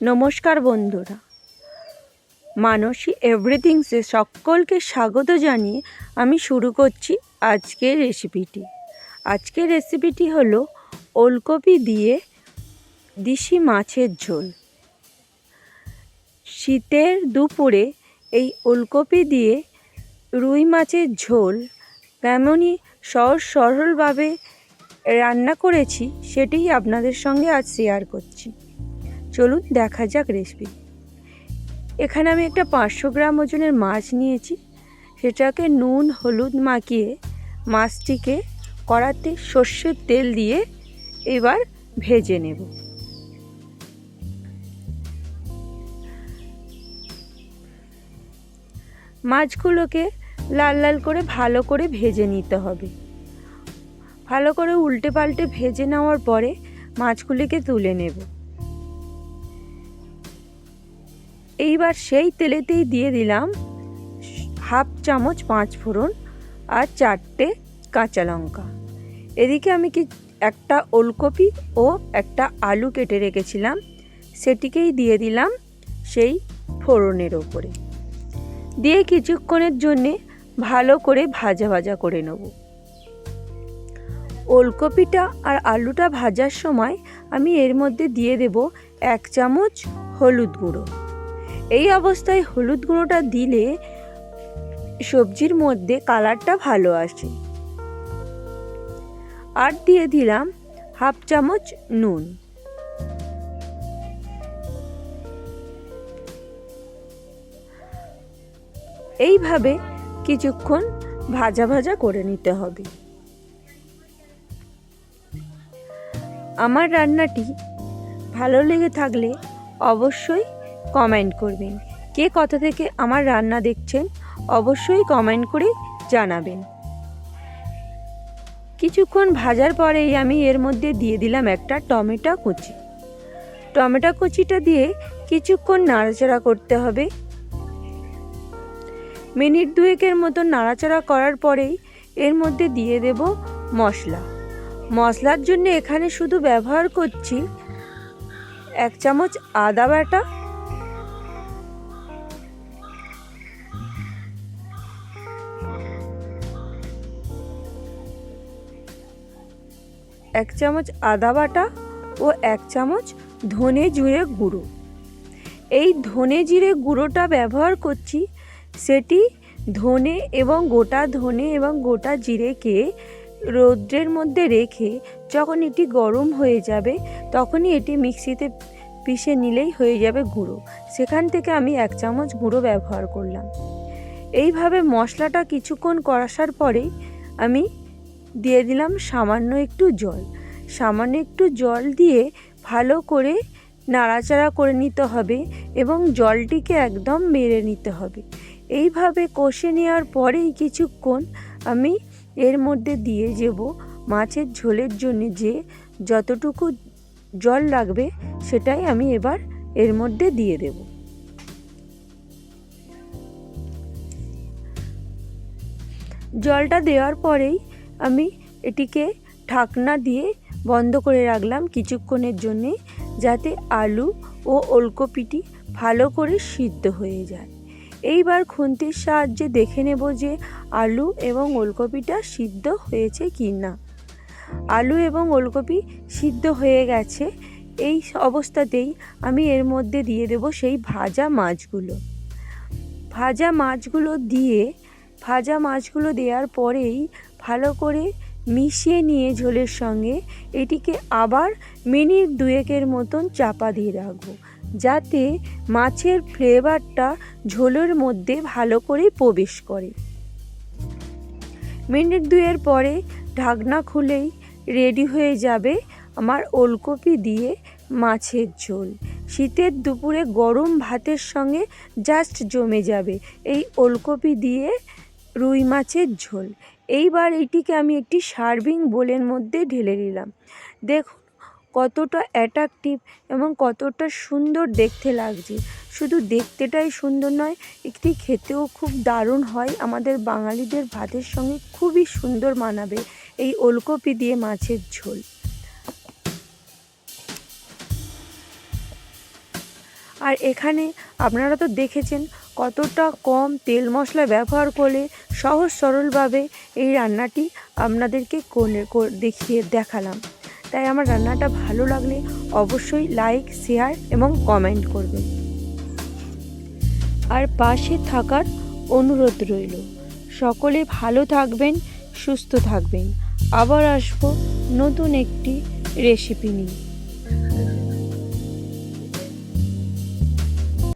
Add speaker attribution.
Speaker 1: নমস্কার বন্ধুরা। মানসী এভরিথিংসে সকলকে স্বাগত জানিয়ে আমি শুরু করছি আজকের রেসিপিটি। আজকের রেসিপিটি হলো ওলকপি দিয়ে দিশি মাছের ঝোল। শীতের দুপুরে এই ওলকপি দিয়ে রুই মাছের ঝোল তেমনই সহজ সরলভাবে রান্না করেছি, সেটাই আপনাদের সঙ্গে আজ শেয়ার করছি। চলুন দেখা যাক রেসিপি এখানে আমি একটা পাঁচশো গ্রাম ওজনের মাছ নিয়েছি। সেটাকে নুন, হলুদ মাখিয়ে মাছটিকে কড়াতে সর্ষের তেল দিয়ে এবার ভেজে নেব। মাছগুলোকে লাল লাল করে ভালো করে ভেজে নিতে হবে। ভালো করে উল্টে পাল্টে ভেজে নেওয়ার পরে মাছগুলিকে তুলে নেব। এইবার সেই তেলেতেই দিয়ে দিলাম হাফ চামচ পাঁচ ফোড়ন আর চারটে কাঁচা লঙ্কা। এদিকে আমি কি একটা ওলকপি ও একটা আলু কেটে রেখেছিলাম, সেটিকেই দিয়ে দিলাম সেই ফোড়নের ওপরে। দিয়ে কিছুক্ষণের জন্যে ভালো করে ভাজা ভাজা করে নেব। ওলকপিটা আর আলুটা ভাজার সময় আমি এর মধ্যে দিয়ে দেব এক চামচ হলুদ গুঁড়ো। এই অবস্থায় হলুদ গুঁড়োটা দিলে সবজির মধ্যে কালারটা ভালো আসে। আর দিয়ে দিলাম হাফ চামচ নুন। এইভাবে কিছুক্ষণ ভাজা ভাজা করে নিতে হবে। আমার রান্নাটি ভালো লেগে থাকলে অবশ্যই কমেন্ট করবেন। কে কথা থেকে আমার রান্না দেখছেন, অবশ্যই কমেন্ট করে জানাবেন। কিছুক্ষণ ভাজার পরেই আমি এর মধ্যে দিয়ে দিলাম একটা টমেটো কুচি। টমেটো কুচিটা দিয়ে কিছুক্ষণ নাড়াচাড়া করতে হবে। মিনিট দুয়েকের মতো নাড়াচাড়া করার পরেই এর মধ্যে দিয়ে দেব মশলা। মশলার জন্য এখানে শুধু ব্যবহার করছি এক চামচ আদা বাটা এক চামচ আদা বাটা ও এক চামচ ধনে জিরে গুঁড়ো। এই ধনে জিরে গুঁড়োটা ব্যবহার করছি সেটি ধনে এবং গোটা ধনে এবং গোটা জিরেকে রৌদ্রের মধ্যে রেখে যখন এটি গরম হয়ে যাবে তখনই এটি মিক্সিতে পিষে নিলেই হয়ে যাবে গুঁড়ো। সেখান থেকে আমি এক চামচ গুঁড়ো ব্যবহার করলাম। এইভাবে মশলাটা কিছুক্ষণ কষার পরেই আমি দিয়ে দিলাম সামান্য একটু জল। সামান্য একটু জল দিয়ে ভালো করে নাড়াচাড়া করে নিতে হবে এবং জলটিকে একদম মেরে নিতে হবে। এইভাবে কষে নেওয়ার পরেই কিছুক্ষণ আমি এর মধ্যে দিয়ে যাব মাছের ঝোলের জন্য যে যতটুকু জল লাগবে সেটাই আমি এবার এর মধ্যে দিয়ে দেব। জলটা দেওয়ার পরেই আমি এটিকে ঢাকনা দিয়ে বন্ধ করে রাখলাম কিছুক্ষণের জন্যে যাতে আলু ও ওলকপিটি ভালো করে সিদ্ধ হয়ে যায়। এইবার খুন্তির সাহায্যে দেখে নেব যে আলু এবং ওলকপিটা সিদ্ধ হয়েছে কি না আলু এবং ওলকপি সিদ্ধ হয়ে গেছে, এই অবস্থাতেই আমি এর মধ্যে দিয়ে দেব সেই ভাজা মাছগুলো। ভাজা মাছগুলো দিয়ে, ভাজা মাছগুলো দেওয়ার পরেই ভালো করে মিশিয়ে নিয়ে ঝোলের সঙ্গে এটিকে আবার মিনিট দুয়েকের মতন চাপা দিয়ে রাখব, যাতে মাছের ফ্লেভারটা ঝোলের মধ্যে ভালো করে প্রবেশ করে। মিনিট দুয়ের পরে ঢাকনা খুলেই রেডি হয়ে যাবে আমার ওলকপি দিয়ে মাছের ঝোল। শীতের দুপুরে গরম ভাতের সঙ্গে জাস্ট জমে যাবে এই ওলকপি দিয়ে রুই মাছের ঝোল। এইবার এটিকে আমি একটি সার্ভিং বোলের মধ্যে ঢেলে নিলাম। দেখুন, কতটা অ্যাট্রাকটিভ এবং কতটা সুন্দর দেখতে লাগছে। শুধু দেখতেটাই সুন্দর নয় একটি খেতেও খুব দারুণ হয়। আমাদের বাঙালিদের ভাতের সঙ্গে খুবই সুন্দর মানাবে এই ওলকপি দিয়ে মাছের ঝোল। আর এখানে আপনারা তো দেখেছেন কতটা কম তেল মশলা ব্যবহার করে সহজ সরলভাবে এই রান্নাটি আপনাদেরকে কোনে দেখিয়ে দেখালাম। তাই আমার রান্নাটা ভালো লাগলে অবশ্যই লাইক, শেয়ার এবং কমেন্ট করবেন। আর পাশে থাকার অনুরোধ রইল, সকলে ভালো থাকবেন, সুস্থ থাকবেন। আবার আসব নতুন একটি রেসিপি নিয়ে।